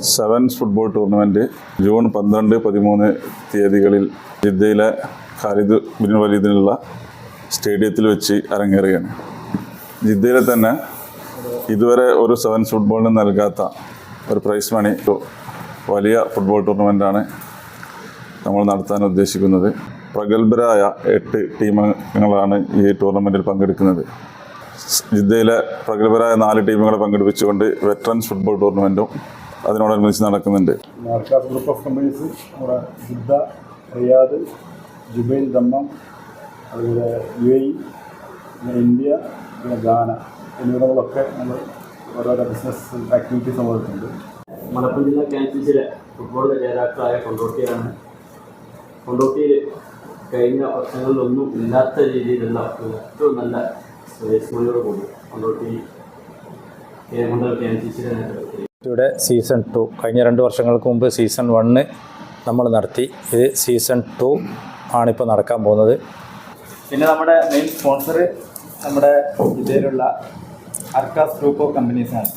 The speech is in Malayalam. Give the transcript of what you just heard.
സെവൻസ് ഫുട്ബോൾ ടൂർണമെന്റ് ജൂൺ പന്ത്രണ്ട് പതിമൂന്ന് തീയതികളിൽ ജിദ്ദയിലെ ഖാലിദ് ബിൻ വലീദിനുള്ള സ്റ്റേഡിയത്തിൽ വെച്ച് അരങ്ങേറുകയാണ്. ജിദ്ദയിലെ തന്നെ ഇതുവരെ ഒരു സെവൻസ് ഫുട്ബോളിന് നൽകാത്ത ഒരു പ്രൈസ് മണി വലിയ ഫുട്ബോൾ ടൂർണമെന്റാണ് നമ്മൾ നടത്താൻ ഉദ്ദേശിക്കുന്നത്. പ്രഗത്ഭരായ എട്ട് ടീമുകളാണ് ഈ ടൂർണമെന്റിൽ പങ്കെടുക്കുന്നത്. ജിദ്ദയിലെ പ്രഗത്ഭരായ നാല് ടീമുകളെ പങ്കെടുപ്പിച്ചുകൊണ്ട് വെറ്ററൻസ് ഫുട്ബോൾ ടൂർണമെന്റും അതിനോടനുബന്ധിച്ച് നടക്കുന്നുണ്ട്. മാർക്കാസ് ഗ്രൂപ്പ് ഓഫ് കമ്പനീസ് നമ്മുടെ ജിദ്ദ റിയാദ് ജുബൈൽ ദമ്മം അതുപോലെ യു എ പിന്നെ ഇന്ത്യ പിന്നെ ഗാന എന്നിവിടങ്ങളൊക്കെ നമ്മൾ ഓരോരോ ബിസിനസ് ആക്ടിവിറ്റീസ് നമ്മൾക്കുണ്ട് മലപ്പുറം ജില്ലാ ക്യാൻസിലെ ഫുട്ബോളിലെ ജേതാക്കളായ കൊണ്ടോട്ടിയാണ് കൊണ്ടോട്ടിയിൽ കഴിഞ്ഞ വർഷങ്ങളിലൊന്നും ഇല്ലാത്ത രീതിയിലുള്ള ഏറ്റവും നല്ല സ്മയോട് കൂടി കൊണ്ടോട്ടി കേരള ക്യാൻസിലെ നേതൃത്വത്തിൽ ഇവിടെ സീസൺ ടു കഴിഞ്ഞ രണ്ട് വർഷങ്ങൾക്ക് മുമ്പ് സീസൺ വണ്ണ് നമ്മൾ നടത്തി. ഇത് സീസൺ ടു ആണിപ്പോൾ നടക്കാൻ പോകുന്നത്. പിന്നെ നമ്മുടെ മെയിൻ സ്പോൺസർ നമ്മുടെ ഇതിലുള്ള അർക്കാസ് ഗ്രൂപ്പ് ഓഫ് കമ്പനീസാണ്